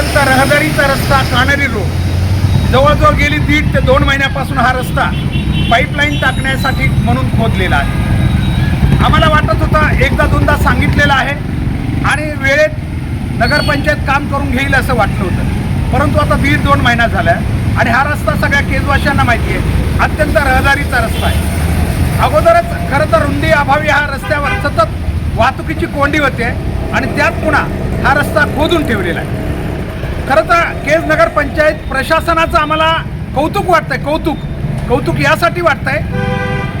अत्यंत रहदारीचा रस्ता कानरी रोड. जवळजवळ गेली दीड ते दोन महिन्यापासून हा रस्ता पाईपलाईन टाकण्यासाठी म्हणून खोदलेला आहे. आम्हाला वाटत होतं एकदा दोनदा सांगितलेलं आहे आणि वेळेत नगरपंचायत काम करून घेईल असं वाटलं होतं. परंतु आता दीड दोन महिना झाला आणि हा रस्ता सगळ्या केजवाशांना माहिती आहे. अत्यंत रहदारीचा रस्ता आहे. अगोदरच खरं तर रुंदी अभावी हा रस्त्यावर सतत वाहतुकीची कोंडी होते आणि त्यात पुन्हा हा रस्ता खोदून ठेवलेला आहे. खरं तर केज नगर पंचायत प्रशासनाचं आम्हाला कौतुक वाटतंय कौतुक. कौतुक यासाठी वाटतंय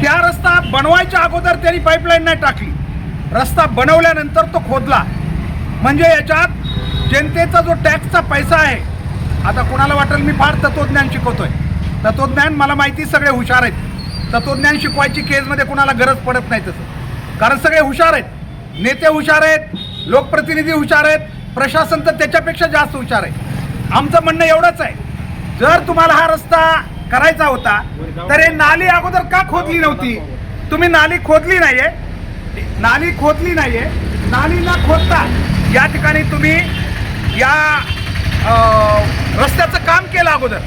की हा रस्ता बनवायच्या अगोदर त्यांनी पाईपलाईन नाही टाकली. रस्ता बनवल्यानंतर तो खोदला. म्हणजे याच्यात जनतेचा जो टॅक्सचा पैसा आहे आता कोणाला वाटेल मी फार तत्वज्ञान शिकवतोय. तत्वज्ञान मला माहिती सगळे हुशार आहेत. तत्वज्ञान शिकवायची केजमध्ये कोणाला गरज पडत नाही तसं. कारण सगळे हुशार आहेत. नेते हुशार आहेत लोकप्रतिनिधी हुशार आहेत प्रशासन तर त्याच्यापेक्षा जास्त हुशार आहे. आमचं म्हणणं एवढंच आहे. जर तुम्हाला हा रस्ता करायचा होता तर हे नाली अगोदर का खोदली नव्हती? तुम्ही नाली खोदली नाहीये. नाली खोदली नाहीये. नाली न खोदता या ठिकाणी तुम्ही या रस्त्याचं काम केलं अगोदर.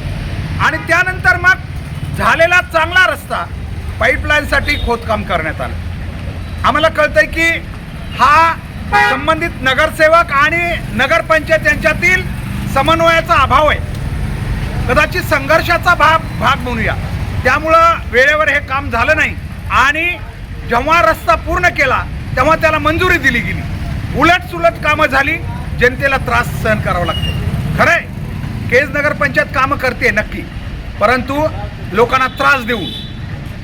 आणि त्यानंतर मग झालेला चांगला रस्ता पाईपलाईनसाठी खोदकाम करण्यात आलं. आम्हाला कळतंय की हा संबंधित नगरसेवक आणि नगरपंचायत यांच्यातील समन्वयाचा अभाव आहे. कदाचित संघर्षाचा भाग भाग म्हणूया. त्यामुळं वेळेवर हे काम झालं नाही. आणि जेव्हा रस्ता पूर्ण केला तेव्हा त्याला मंजुरी दिली गेली. उलट सुलट कामं झाली. जनतेला त्रास सहन करावा लागतो. खरं आहे केज नगरपंचायत कामं करते नक्की. परंतु लोकांना त्रास देऊन.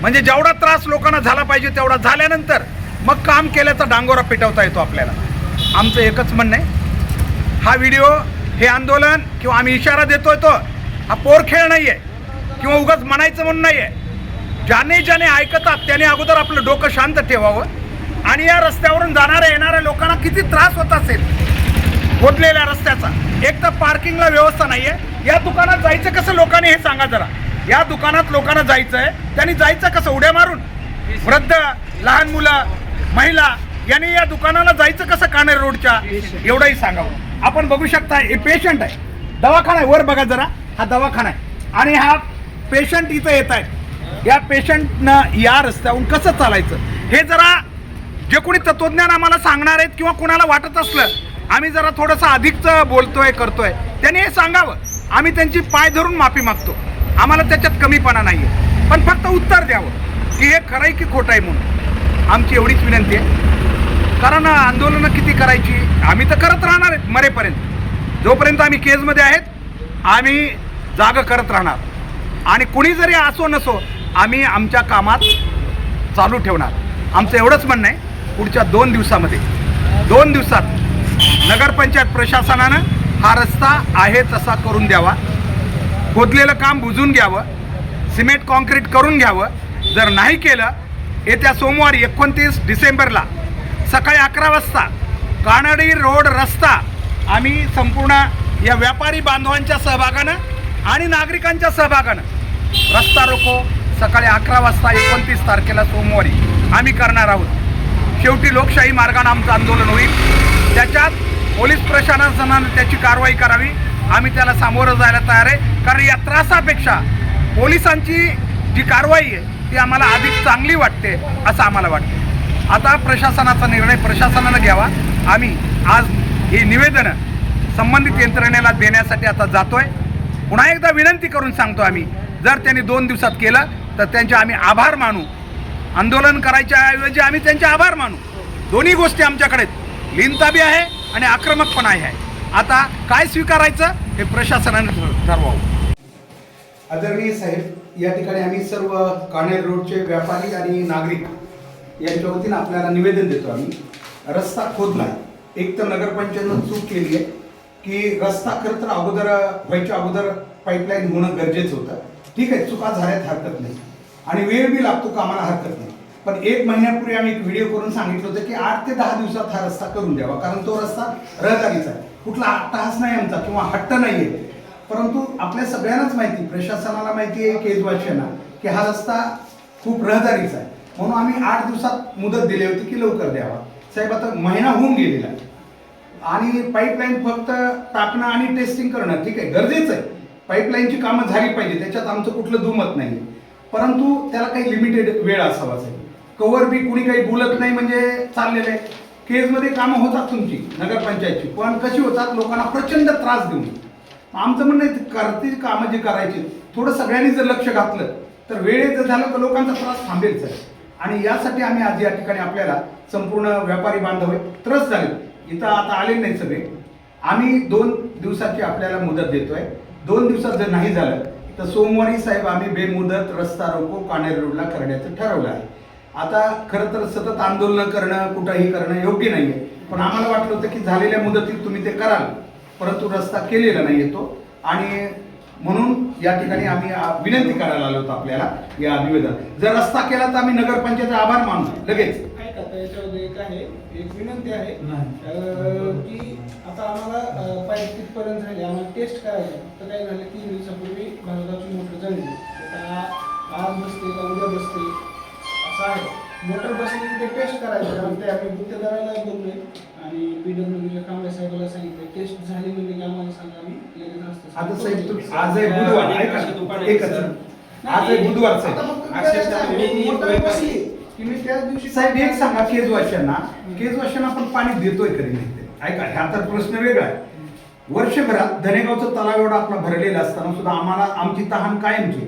म्हणजे जेवढा त्रास लोकांना झाला पाहिजे तेवढा झाल्यानंतर मग काम केल्याचा डांगोरा पेटवता येतो आपल्याला. आमचं एकच म्हणणं आहे हा व्हिडिओ हे आंदोलन किंवा आम्ही इशारा देतोय तो हा पोर खेळ नाही आहे किंवा उगाच म्हणायचं म्हणून नाही आहे ज्याने ज्याने ऐकतात त्याने अगोदर आपलं डोकं शांत ठेवावं आणि या रस्त्यावरून जाणाऱ्या येणाऱ्या लोकांना किती त्रास होत असेल खोदलेल्या रस्त्याचा. एक तर पार्किंगला व्यवस्था नाही आहे या दुकानात जायचं कसं लोकांनी हे सांगा जरा. या दुकानात लोकांना जायचं आहे त्यांनी जायचं कसं उड्या मारून? वृद्ध लहान मुलं महिला यांनी या दुकानाला जायचं कसं कानेर रोडच्या? एवढंही सांगावं. आपण बघू शकता हे पेशंट आहे. दवाखाना आहे. वर बघा जरा. हा दवाखाना आहे. आणि हा पेशंट इथं येत आहे. या पेशंटनं या रस्त्यावरून कसं चालायचं? हे जरा जे कोणी तत्वज्ञान आम्हाला सांगणार आहेत किंवा कुणाला वाटत असलं आम्ही जरा थोडंसं अधिकचं बोलतोय करतोय. त्यांनी हे सांगावं. आम्ही त्यांची पाय धरून माफी मागतो. आम्हाला त्याच्यात कमीपणा नाही आहे पण फक्त उत्तर द्यावं की हे खरं आहे की खोटं आहे म्हणून. आमची एवढीच विनंती आहे. कारण आंदोलनं किती करायची आम्ही तर करत राहणार आहेत मरेपर्यंत. जोपर्यंत आम्ही केजमध्ये आहेत आम्ही जाग करत राहणार. आणि कुणी जरी असो नसो आम्ही आमच्या कामात चालू ठेवणार. आमचं एवढंच म्हणणं आहे पुढच्या दोन दिवसामध्ये. दोन दिवसात नगरपंचायत प्रशासनानं हा रस्ता आहे तसा करून द्यावा. खोदलेलं काम बुजून घ्यावं. सिमेंट कॉन्क्रीट करून घ्यावं. जर नाही केलं येत्या सोमवारी एकोणतीस डिसेंबरला सकाळी अकरा वाजता कानडी रोड रस्ता आम्ही संपूर्ण या व्यापारी बांधवांच्या सहभागानं आणि नागरिकांच्या सहभागानं रस्ता रोको. सकाळी अकरा वाजता एकोणतीस तारखेला सोमवारी आम्ही करणार आहोत. शेवटी लोकशाही मार्गानं आमचं आंदोलन होईल. त्याच्यात पोलीस प्रशासनानं त्याची कारवाई करावी. आम्ही त्याला सामोरं जायला तयार आहे. कारण या त्रासापेक्षा पोलिसांची जी कारवाई आहे ती आम्हाला अधिक चांगली वाटते असं आम्हाला वाटतं. आता प्रशासनाचा निर्णय प्रशासनानं घ्यावा. आम्ही आज ही निवेदनं संबंधित यंत्रणेला देण्यासाठी आता जातोय. पुन्हा एकदा विनंती करून सांगतो आम्ही जर त्यांनी दोन दिवसात केलं तर त्यांचे आम्ही आभार मानू. आंदोलन करायच्या ऐवजी आम्ही त्यांचे आभार मानू. दोन्ही गोष्टी आमच्याकडे आहेत. बी आहे आणि आक्रमकपणाही आहे. आता काय स्वीकारायचं हे प्रशासनाने ठरवावं. आदरणीय साहेब या ठिकाणी आम्ही सर्व कानेर रोडचे व्यापारी आणि नागरिक यांच्या वतीनं आपल्याला निवेदन देतो आम्ही. रस्ता खोदला. एक तर नगरपंचायतनं चूक केली आहे की रस्ता खरं तर अगोदर व्हायच्या अगोदर पाईपलाईन होणं गरजेचं होतं. ठीक आहे चुका झाल्यात हरकत नाही. आणि वेळ बी लागतो कामाला हरकत नाही. पण एक महिन्यापूर्वी आम्ही एक व्हिडिओ करून सांगितलं होतं की आठ ते दहा दिवसात हा रस्ता करून द्यावा. कारण तो रस्ता रहदारीचा आहे. कुठला तास नाही आमचा किंवा हट्ट नाही आहे परंतु आपल्या सगळ्यांनाच माहिती प्रशासनाला माहिती आहे केजवाशियांना की हा रस्ता खूप रहदारीचा आहे. म्हणून आम्ही आठ दिवसात मुदत दिली होती की लवकर द्यावा. साहेब आता महिना होऊन गेलेला आणि पाईपलाईन फक्त टाकणं आणि टेस्टिंग करणं ठीक आहे गरजेचं आहे. पाईपलाईनची कामं झाली पाहिजे त्याच्यात आमचं कुठलं दुमत नाही. परंतु त्याला काही लिमिटेड वेळ असावाच आहे कवर बी कुणी काही बोलत नाही म्हणजे चाललेलं आहे. केजमध्ये कामं होतात तुमची नगरपंचायतची. पण कशी होतात लोकांना प्रचंड त्रास देऊन. आमचं म्हणणं आहे करते कामं जे करायची थोडं सगळ्यांनी जर लक्ष घातलं तर वेळेत जर झालं तर लोकांचा त्रास थांबेल सर. आणि यासाठी आम्ही आज या ठिकाणी आपल्याला संपूर्ण व्यापारी बांधव त्रस त्रस्त झाले. इथं आता आले नाही सगळे. आम्ही दोन दिवसाची आपल्याला मुदत देतोय. दोन दिवसात जर नाही झालं तर सोमवारी साहेब आम्ही बेमुदत रस्ता रोको कानेर रोडला करण्याचं ठरवलं आहे. आता खरं तर सतत आंदोलन करणं कुठंही करणं योग्य नाही आहे पण आम्हाला वाटलं होतं की झालेल्या मुदतीत तुम्ही ते कराल. परंतु रस्ता केलेला नाही येतो आणि म्हणून या ठिकाणी आम्ही विनंती करायला आलो होतो आपल्याला या निवेदन. जर रस्ता केला तर आम्ही नगरपंचायत आभार मानतो. लगेच. काय करता याच्यामध्ये एक आहे एक विनंती आहे की आता आम्हाला पाईप तिथपर्यंत झाली आम्हाला टेस्ट करायचं. तर काय झालं तीन दिवसापूर्वी भारताची मोटर झाली. आता आज बसते का उद्या बसते? असं आहे. मोटर बसली की ते टेस्ट करायचं. आणि ते आम्ही गुत्तेदाराला बोललोय आणि कांबळे साहेबाला सांगितलं टेस्ट झाली म्हणजे की आम्हाला सांगा आम्ही लगेच रस्ता आता साहेब तुम्ही आज आहे बुधवार ऐका एकच आज आहे बुधवार साहेब. मी- त्याच दिवशी साहेब एक सांगा केज वाशांना केज वाशांना आपण पाणी देतोय कधी नाही ते. ऐका ह्या तर प्रश्न वेगळा आहे. वर्षभरात धनेगावचं तलाव एवढा आपला भरलेला असताना सुद्धा आम्हाला आमची तहान कायमची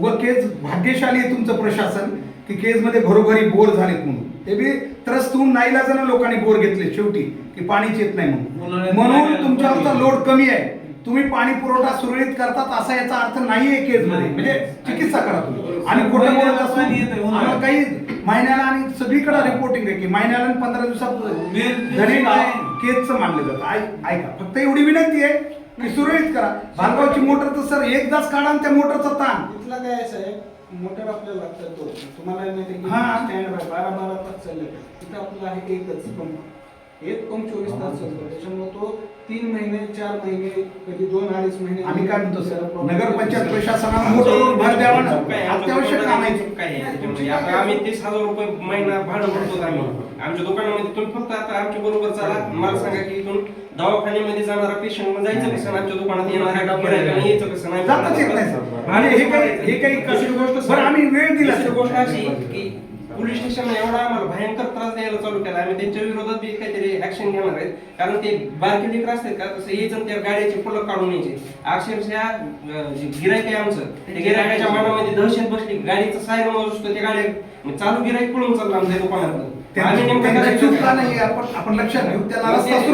व केज भाग्यशाली आहे तुमचं प्रशासन की केजमध्ये घरोघरी बोर झालेत म्हणून. ते बी त्रस्त होऊन नाईलाजानं लोकांनी बोर घेतले शेवटी की पाणीच येत नाही म्हणून. पाणी- तुमच्यावरचा लोड कमी आहे. तुम्ही पाणी पुरवठा सुरळीत करतात असा याचा अर्थ नाहीये केजमध्ये म्हणजे चिकित्सा करा तुम्ही. आणि खोटं बोलत असून. आम्हाला काही महिन्याला आणि सगळीकडे रिपोर्टिंग आहे की महिन्याला आणि पंधरा दिवसात मेल- धनेगाव मेल- केजचं मानलं जातं. ऐका फक्त एवढी विनंती आहे की सुरळीत करा. भालगावची मोटर तर सर एकदाच काढा आणि त्या मोटरचा ताण. इथला काय आहे साहेब? मोटर आपल्याला लागतात तो तुम्हाला माहिती आहे की हा. स्टँड बाय बारा बारा तास चालले इथं आपला आहे एकच पंप एक पंप चोवीस तास चालतो. त्याच्यामुळे तो तीन महिने चार महिने कधी दोन अडीच महिने आम्ही काय म्हणतो सर? नगरपंचायत प्रशासनाला मोटरवर भर द्यावा ना? अत्यावश्यक काम आहे. काय? आता आम्ही तीस हजार रुपये महिना भाडं भरतो आम्ही. आमच्या दुकानामध्ये तुम्ही फक्त आता आमच्या बरोबर चला. मला सांगा की इथून दवाखान्यामध्ये जाणारा पेशंट जायचं कसं? आमच्या दुकानात येणाऱ्या गिऱ्हाईकाला यायचं कसं? नाही जाताच येत नाही सर. आणि हे काही हे काही दुसरी गोष्ट आम्ही वेळ दिला. गोष्ट अशी की पोलीस स्टेशन एवढा आम्हाला भयंकर त्रास द्यायला चालू केला. आम्ही त्यांच्या विरोधात बी काहीतरी ऍक्शन घेणार आहेत. कारण ते बारके लेकर असतात का? तसं यायचं आणि त्या गाड्याचे फलक काढून यायचे अक्षरशः जे गिरायक आहे आमचं त्या गिरायकाच्या मनामध्ये दहशत बसली. गाडीचं सायरन वाजतो त्या गाड्या चालू गिरायक पळून चाललं आमच्या दुकानात? नाही आपण आपण लक्षात घेऊ त्याला ते-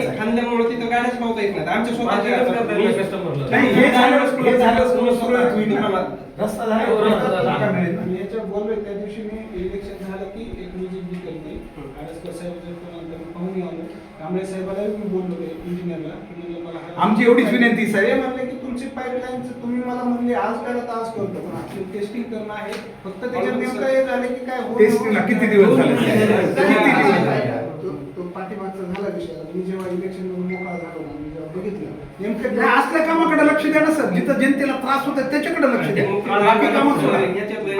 ते. खांद्यामुळे तिथं गाड्याच लावता येत नाहीत. आमच्या स्वतःच्या नाही हे झालं हे. रस्ता रस्ता जागा मिळेल ना. याच्यावर बोललोय त्या दिवशी मी इलेक्शन झालं की एक विजिट बी केली आडसकर साहेब पाहून आलो कांबळे साहेबाला मी बोललो इंजिनियरला की म्हणलं मला हा- आमची एवढीच विनंती आहे, साहेब. ते म्हणले की तुमची पाईपलाईनचं तुम्ही मला म्हणले आज करा तर आज करतो पण आपली टेस्टिंग करणं आहे फक्त त्याच्यात नेमकं हे झालं की काय होत किती दिवस झाले? किती दिवस झाले? तो तो पाठीमागचा झाला विषय मी जेव्हा इलेक्शन मोकळा झालो ना मी जेव्हा बघितलं. नेमकं नाही, असल्या कामाकडे लक्ष द्या ना सर. जिथं जनतेला त्रास होत त्याच्याकडे लक्ष द्या. बाकी कामं सोडा.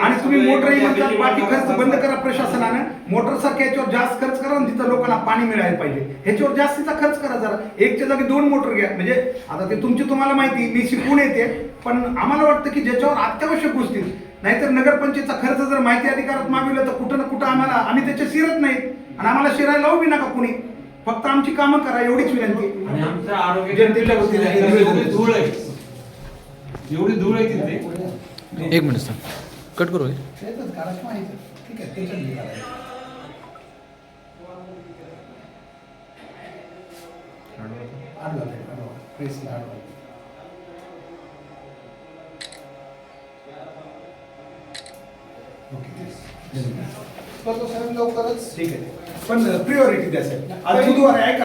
आणि तुम्ही मोटर म्हणतात बाकी खर्च बंद करा प्रशासनानं. मोटर सारख्या याच्यावर जास्त खर्च करा आणि तिथं लोकांना पाणी मिळायला पाहिजे. ह्याच्यावर जास्तीचा खर्च करा जरा. एकच्या जागी दोन मोटर घ्या. म्हणजे आता ते तुमची तुम्हाला माहिती मी शिकून येते. पण आम्हाला वाटतं की ज्याच्यावर अत्यावश्यक गोष्टी नाहीतर नगरपंचायतचा खर्च जर माहिती अधिकारात मागविला तर कुठं ना कुठं आम्हाला आम्ही त्याच्या शिरत नाहीत. आणि आम्हाला शिरायला लावू बी नका कुणी. फक्त आमची कामं करा एवढीच विनंती. आणि आमचं आरोग्य वतीने हे एवढी. धूळ आहे. एवढी धूळ आहे तिथे. एक मिनिट सर. कट करू करायचं माहिती ठीक आहे करायचं. आडवा आडवा. आडवा साहेब लवकरच. ठीक आहे. पण प्रिओरिटी द्यासाठी अजून आहे का?